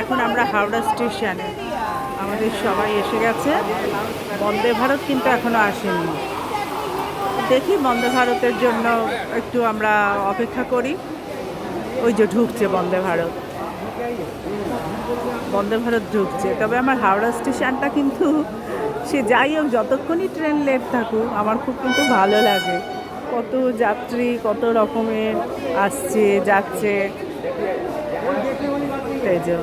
এখন আমরা হাওড়া স্টেশনে। আমাদের সবাই এসে গেছে। বন্দে ভারত কিন্তু এখনও আসেনি। দেখি বন্দে ভারতের জন্য একটু আমরা অপেক্ষা করি। ওই যে ঢুকছে বন্দে ভারত। বন্দে ভারত ঢুকছে। তবে আমার হাওড়া স্টেশনটা কিন্তু সে যাই হোক, যতক্ষণই ট্রেন লেট থাকুক, আমার খুব কিন্তু ভালো লাগে। কত যাত্রী, কত রকমের আসছে, যাচ্ছে। এই যে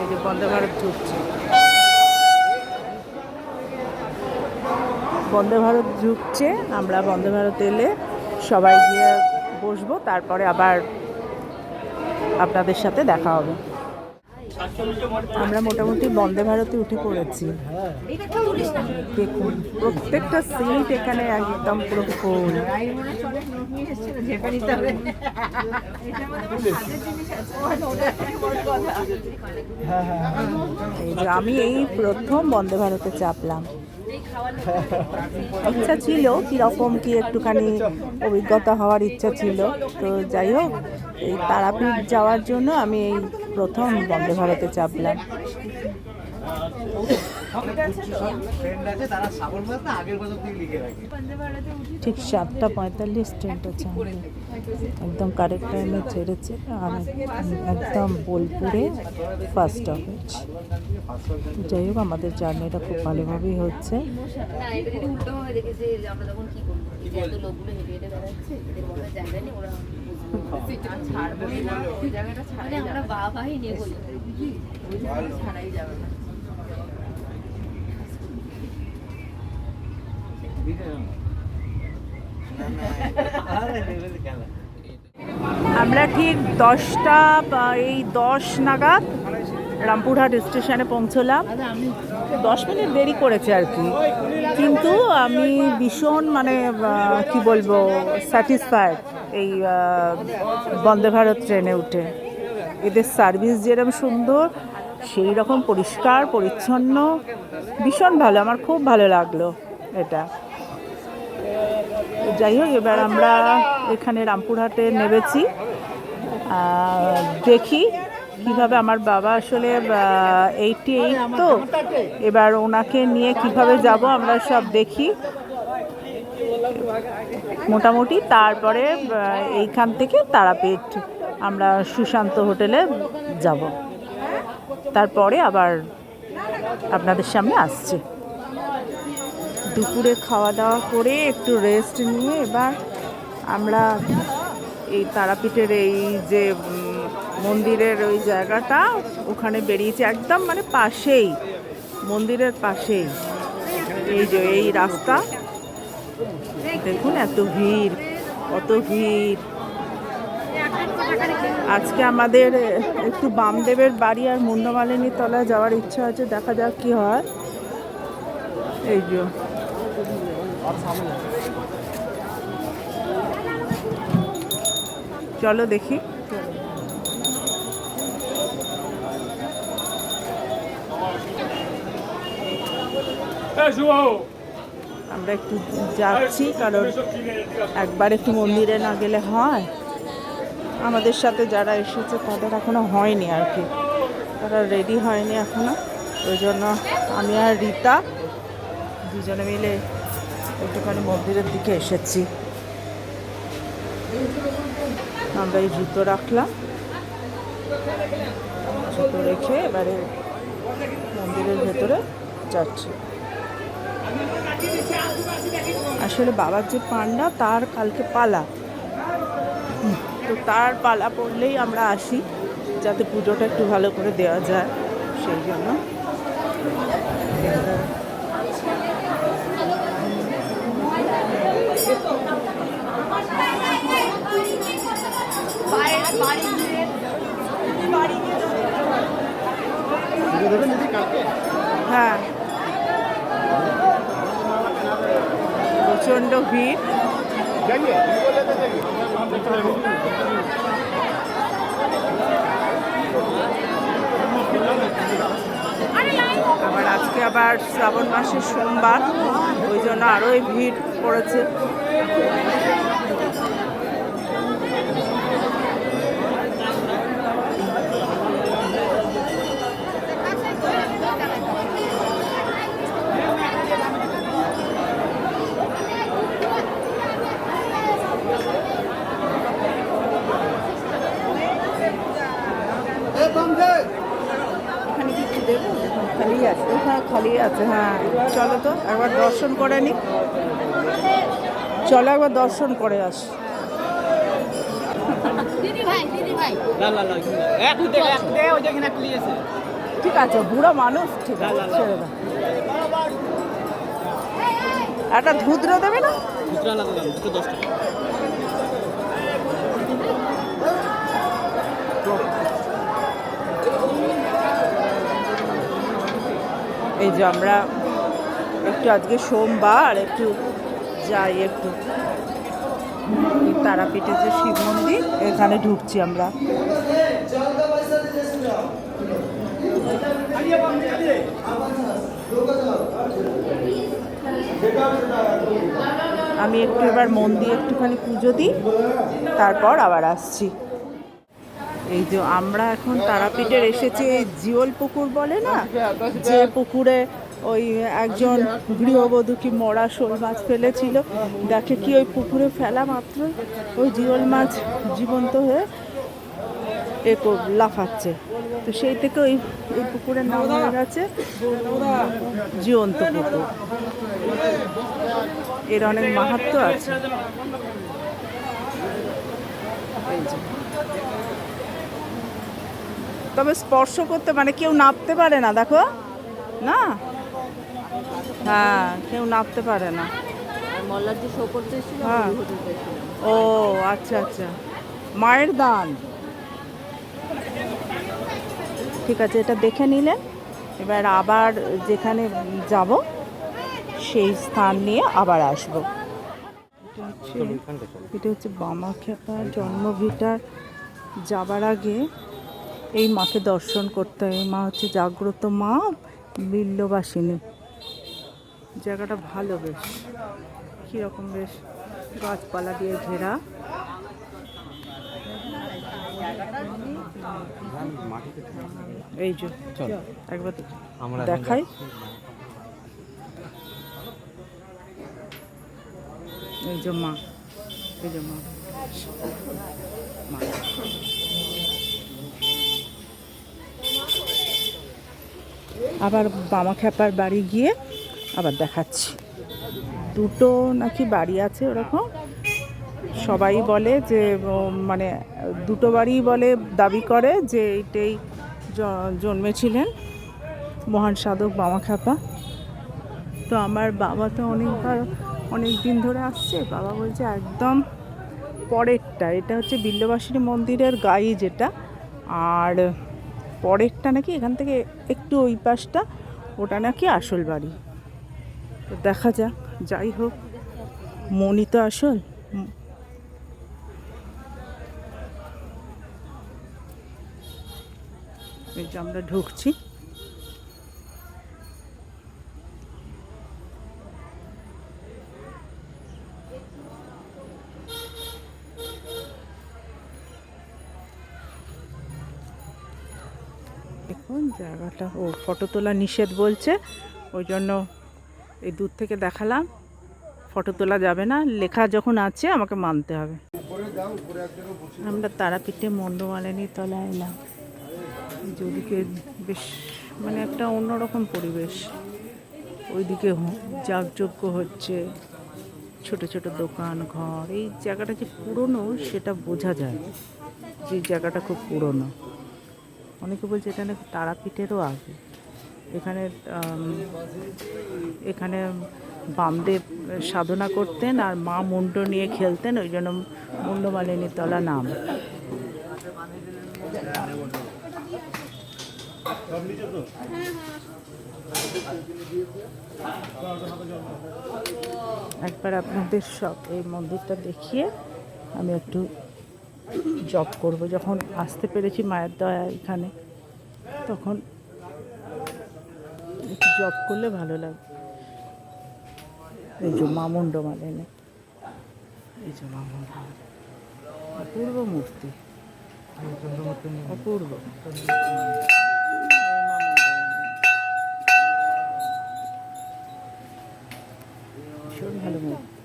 এই যে বন্দে ভারত ঢুকছে বন্দে ভারত ঢুকছে আমরা বন্দে ভারত এলে সবাই গিয়ে বসবো, তারপরে আবার আপনাদের সাথে দেখা হবে। আমরা মোটামুটি বন্দে ভারতে উঠে পড়েছি। দেখুন, প্রত্যেকটা সিট এখানে একদম পুরো ফুল আমি এই প্রথম বন্দে ভারতে চাপলাম। ইচ্ছা ছিল কীরকম কি একটুখানি অভিজ্ঞতা হওয়ার ইচ্ছা ছিল। তো যাই হোক, এই তারাপীঠ যাওয়ার জন্য আমি এই প্রথম বন্দে ভারতে চাপলাম। ঠিক সাতটা পঁয়তাল্লিশ ট্রেনটা চাপবে একদম কারেক্ট টাইমে ছেড়েছে আর একদম বোলপুরে ফার্স্ট স্টপেজ যাই হোক, আমাদের জার্নিটা খুব ভালোভাবেই হচ্ছে। কি আমরা ঠিক দশটা, এই দশ নাগাদ রামপুরহাট স্টেশনে পৌঁছলাম। দশ মিনিট দেরি করেছে আর কি। কিন্তু আমি ভীষণ মানে কি বলব স্যাটিসফাইড এই বন্দে ভারত ট্রেনে উঠে। এদের সার্ভিস যেরকম সুন্দর সেই রকম পরিষ্কার, পরিচ্ছন্ন, ভীষণ ভালো, আমার খুব ভালো লাগল এটা। যাই হোক, এবার আমরা এখানে রামপুরহাটে নেমেছি। দেখি কীভাবে আমার বাবা আসলে এইটি এইট তো, এবার ওনাকে নিয়ে কীভাবে যাব আমরা সব দেখি। মোটামুটি তারপরে এইখান থেকে তারাপীঠ আমরা সুশান্ত হোটেলে যাব। তারপরে আবার আপনাদের সামনে আসছে। দুপুরে খাওয়া দাওয়া করে একটু রেস্ট নিয়ে এবার আমরা এই তারাপীঠের এই যে মন্দিরের ওই জায়গাটা ওখানে বেরিয়েছি একদম মানে পাশেই, মন্দিরের পাশেই। এই যে, এই রাস্তা দেখুন, এত ভিড়, কত ভিড়। আজকে আমাদের একটু বামদেবের বাড়ি আর মুন্ডমালিনী তলায় যাওয়ার ইচ্ছা আছে, দেখা যাক কি হয়। এই যে। চলো দেখি। আমরা একটু যাচ্ছি, কারণ একবার একটু মন্দিরে না গেলে হয়। আমাদের সাথে যারা এসেছে, তাদের এখনও হয়নি আর কি। তারা রেডি হয়নি এখনও। ওই জন্য আমি আর রীতা দুজনে মিলে একটুখানি মন্দিরের দিকে এসেছি। আমরা এই জুতো রাখলাম। জুতো রেখে এবারে মন্দিরের ভেতরে যাচ্ছি। আসলে বাবার যে পান্ডা, তার কালকে পালা। তো তার পালা পড়লেই আমরা আসি, যাতে পুজোটা একটু ভালো করে দেওয়া যায়, সেই জন্য। হ্যাঁ। প্রচণ্ড ভিড়। আবার আজকে আবার শ্রাবণ মাসের সোমবার ওই জন্য আরোই ভিড় পড়েছে। এখানে কিছু দেবো? খালি আছে। হ্যাঁ খালি আছে হ্যাঁ। চলো তো একবার দর্শন করে নি। চলো একবার দর্শন করে আস। আছে। ঠিক আছে বুড়ো মানুষ ঠিক আছে ছেড়ে দাও। একটা ধুদ্র দেবে না দুটো লাগবে দুটো দশ টাকা এই যে আমরা একটু আজকে সোমবার, একটু যাই একটু। তারাপীঠে যে শিব মন্দির, এখানে ঢুকছি আমরা। আমি একটু এবার মন দিয়ে একটুখানি পুজো দিই, তারপর আবার আসছি। এই যে আমরা এখন তারাপীঠের এসেছি, এই জিওল পুকুর বলে না? যে পুকুরে ওই একজন গৃহবধূ কি মরা শোল মাছ ফেলেছিল। দেখে কি ওই পুকুরে ফেলা মাত্র ওই জিওল মাছ জীবন্ত হয়ে এ লাফাচ্ছে। তো সেই থেকে ওই ওই পুকুরের নাম হয়ে গেছে জীবন্ত পুকুর। এর অনেক মাহাত্ম আছে। তবে স্পর্শ করতে মানে কেউ নাপতে পারে না দেখো। না? হ্যাঁ কেউ নাপতে পারে না। হ্যাঁ। ও আচ্ছা আচ্ছা। মায়ের দান। ঠিক আছে এটা দেখে নিলেন এবার আবার যেখানে যাব সেই স্থান নিয়ে আবার আসব। এটা হচ্ছে এটা হচ্ছে বামাখ্যাপা জন্মভিটার যাবার আগে এই মাকে দর্শন করতে হয় এই মা হচ্ছে জাগ্রত মা বিল্লবাসিনী। জায়গাটা ভালো বেশ কীরকম বেশ গাছপালা দিয়ে ঘেরা। এই যে একবার দেখাই। এই যে মা এই যে মা। মা। আবার বামা খ্যাপার বাড়ি গিয়ে আবার দেখাচ্ছি। দুটো নাকি বাড়ি আছে ওরকম। সবাই বলে যে মানে দুটো বাড়ি বলে, দাবি করে যে এইটাই জন্মেছিলেন মহান সাধক বামা খ্যাপা তো আমার বাবা তো অনেকবার অনেক দিন ধরে আসছে। বাবা বলছে একদম পরেরটা। এটা হচ্ছে বিল্লবাসিনী মন্দিরের গাই যেটা। আর পরেরটা নাকি এখান থেকে একটু ওই পাশটা, ওটা নাকি আসল বাড়ি। তো দেখা যাক, যাই হোক মনি তো আসল। এই যে আমরা ঢুকছি। দেখুন জায়গাটা, ও ফটো তোলা নিষেধ বলছে, ওই জন্য এই দূর থেকে দেখালাম। ফটো তোলা যাবে না, লেখা যখন আছে আমাকে মানতে হবে। আমরা তারাপীঠে মন্ডমালিনী তলায় এলাম যেদিকে বেশ মানে একটা অন্যরকম পরিবেশ। ওইদিকে যাগযজ্ঞ হচ্ছে, ছোট ছোট দোকান, ঘর, এই জায়গাটা যে পুরনো সেটা বোঝা যায়। যে জায়গাটা খুব পুরনো। অনেকে বলছে এটা নাকি তারাপীঠেরও আগে এখানে এখানে বামদেব সাধনা করতেন আর মা মুন্ড নিয়ে খেলতেন, ওই জন্য মুন্ডমালিনী তলা নাম। একবার আপনাদের সব এই মন্দিরটা দেখিয়ে আমি একটু জব করব। যখন আসতে পেরেছি মায়ের দয়া এখানে, তখন একটু জব করলে ভালো লাগবে এই যে মামুন্ড মালিনী এই যে মামুন্ড। অপূর্ব মূর্তি। অপূর্ব। ভীষণ ভালো মূর্তি।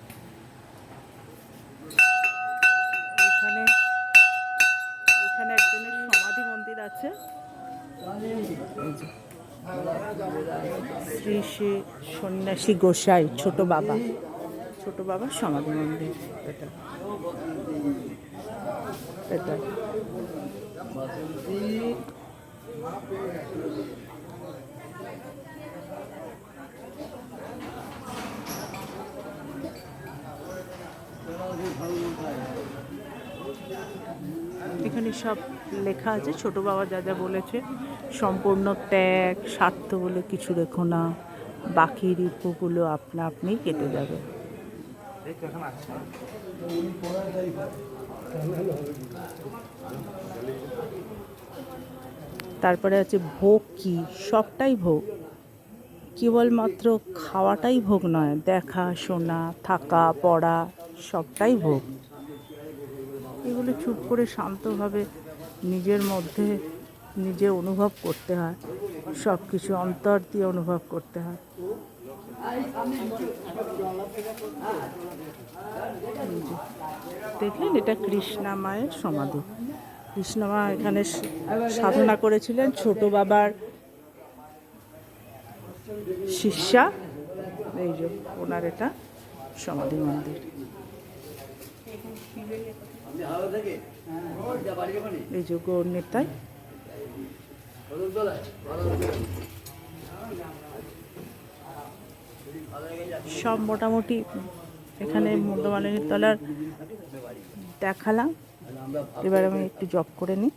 শ্রী শ্রী সন্ন্যাসী গোসাই ছোট বাবা। ছোট বাবার সমাধি মন্দির এটা। এটা। এখানে সব লেখা আছে। ছোট বাবা যা যা বলেছে, সম্পূর্ণ ত্যাগ, স্বার্থ বলে কিছু রেখো না। বাকি রিপুগুলো আপনা আপনি কেটে যাবে। তারপরে আছে ভোগ কি? সবটাই ভোগ। কেবলমাত্র খাওয়াটাই ভোগ নয়, দেখা, শোনা, থাকা, পড়া, সবটাই ভোগ। এগুলো চুপ করে শান্তভাবে নিজের মধ্যে নিজে অনুভব করতে হয়। সব কিছু অন্তর দিয়ে অনুভব করতে হয়। দেখলেন, এটা কৃষ্ণা মায়ের সমাধি। কৃষ্ণ মা এখানে সাধনা করেছিলেন ছোট বাবার শিষ্যা। এই যে ওনার এটা সমাধি মন্দির। এই যে গৌর নেতায় সব মোটামুটি এখানে মধ্যমালিনীর তলার দেখালাম। এবার আমি একটু জব করে নিই।